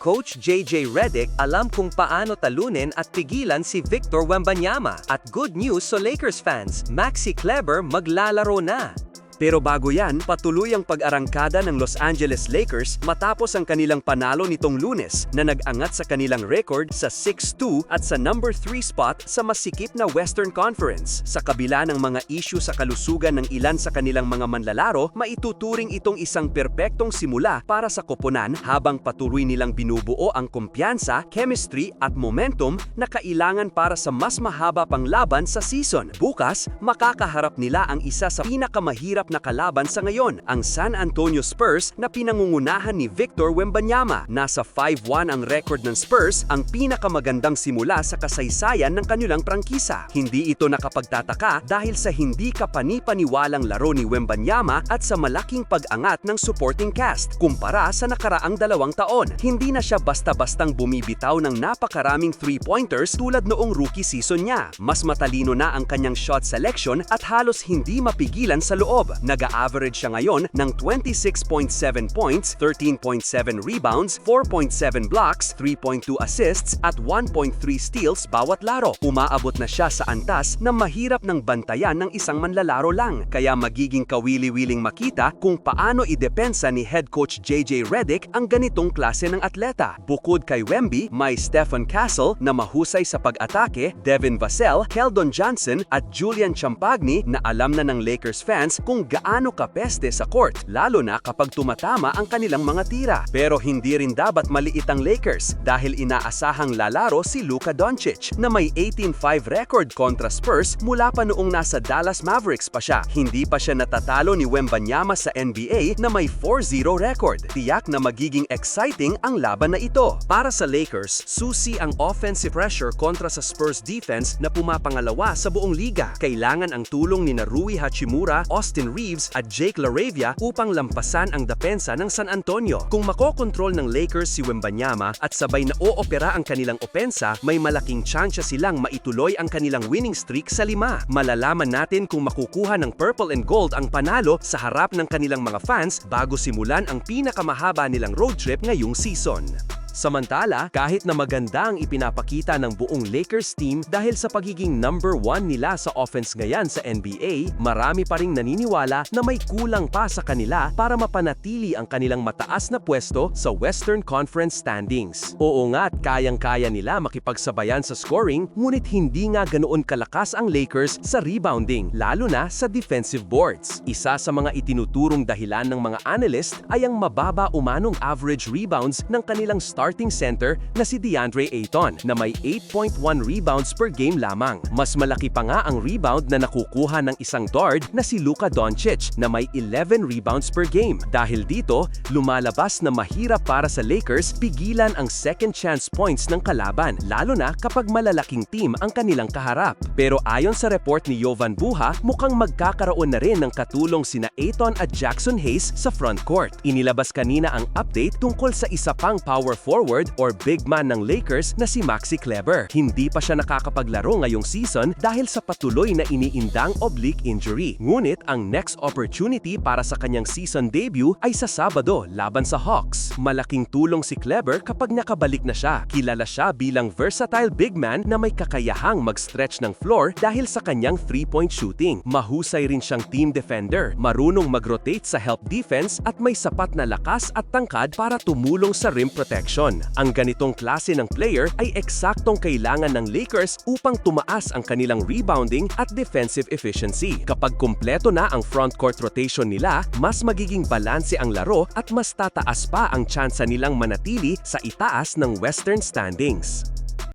Coach JJ Redick alam kung paano talunin at pigilan si Victor Wembanyama. At good news sa Lakers fans, Maxi Kleber maglalaro na. Pero bago yan, patuloy ang pag-arangkada ng Los Angeles Lakers matapos ang kanilang panalo nitong lunes na nag-angat sa kanilang record sa 6-2 at sa number 3 spot sa masikip na Western Conference. Sa kabila ng mga issue sa kalusugan ng ilan sa kanilang mga manlalaro, maituturing itong isang perpektong simula para sa koponan habang patuloy nilang binubuo ang kumpiyansa, chemistry at momentum na kailangan para sa mas mahaba pang laban sa season. Bukas, makakaharap nila ang isa sa pinakamahirap na kalaban sa ngayon, ang San Antonio Spurs na pinangungunahan ni Victor Wembanyama. Nasa 5-1 ang record ng Spurs, ang pinakamagandang simula sa kasaysayan ng kanilang prangkisa. Hindi ito nakapagtataka dahil sa hindi kapani-paniwalang laro ni Wembanyama at sa malaking pag-angat ng supporting cast kumpara sa nakaraang dalawang taon. Hindi na siya basta-bastang bumibitaw ng napakaraming three-pointers tulad noong rookie season niya. Mas matalino na ang kanyang shot selection at halos hindi mapigilan sa loob. Nag-a-average siya ngayon ng 26.7 points, 13.7 rebounds, 4.7 blocks, 3.2 assists at 1.3 steals bawat laro. Umaabot na siya sa antas na mahirap ng bantayan ng isang manlalaro lang. Kaya magiging kawili-wiling makita kung paano idepensa ni head coach JJ Redick ang ganitong klase ng atleta. Bukod kay Wemby, may Stephen Castle na mahusay sa pag-atake, Devin Vassell, Keldon Johnson at Julian Champagny na alam na ng Lakers fans kung gaano kapeste sa court, lalo na kapag tumatama ang kanilang mga tira. Pero hindi rin dapat maliit ang Lakers dahil inaasahang lalaro si Luka Doncic na may 18-5 record kontra Spurs mula pa noong nasa Dallas Mavericks pa siya. Hindi pa siya natatalo ni Wembanyama sa NBA na may 4-0 record. Tiyak na magiging exciting ang laban na ito. Para sa Lakers, susi ang offensive pressure kontra sa Spurs defense na pumapangalawa sa buong liga. Kailangan ang tulong ni Rui Hachimura, Austin Reeves at Jake LaRavia upang lampasan ang depensa ng San Antonio. Kung makokontrol ng Lakers si Wembanyama at sabay na oopera ang kanilang opensa, may malaking tsansya silang maituloy ang kanilang winning streak sa lima. Malalaman natin kung makukuha ng purple and gold ang panalo sa harap ng kanilang mga fans bago simulan ang pinakamahaba nilang road trip ngayong season. Samantala, kahit na maganda ang ipinapakita ng buong Lakers team dahil sa pagiging number one nila sa offense ngayon sa NBA, marami pa ring naniniwala na may kulang pa sa kanila para mapanatili ang kanilang mataas na pwesto sa Western Conference standings. Oo nga't kayang-kaya nila makipagsabayan sa scoring, ngunit hindi nga ganoon kalakas ang Lakers sa rebounding, lalo na sa defensive boards. Isa sa mga itinuturong dahilan ng mga analyst ay ang mababa umanong average rebounds ng kanilang starting center na si DeAndre Ayton na may 8.1 rebounds per game lamang. Mas malaki pa nga ang rebound na nakukuha ng isang guard na si Luka Doncic na may 11 rebounds per game. Dahil dito, lumalabas na mahirap para sa Lakers pigilan ang second chance points ng kalaban, lalo na kapag malalaking team ang kanilang kaharap. Pero ayon sa report ni Jovan Buha, mukhang magkakaroon na rin ng katulong sina Ayton at Jackson Hayes sa front court. Inilabas kanina ang update tungkol sa isa pang power forward or big man ng Lakers na si Maxi Kleber. Hindi pa siya nakakapaglaro ngayong season dahil sa patuloy na iniindang oblique injury. Ngunit ang next opportunity para sa kanyang season debut ay sa Sabado laban sa Hawks. Malaking tulong si Kleber kapag nakabalik na siya. Kilala siya bilang versatile big man na may kakayahang mag-stretch ng floor dahil sa kanyang three-point shooting. Mahusay rin siyang team defender, marunong mag-rotate sa help defense at may sapat na lakas at tangkad para tumulong sa rim protection. Ang ganitong klase ng player ay eksaktong kailangan ng Lakers upang tumaas ang kanilang rebounding at defensive efficiency. Kapag kumpleto na ang frontcourt rotation nila, mas magiging balanse ang laro at mas tataas pa ang tsansa nilang manatili sa itaas ng Western standings.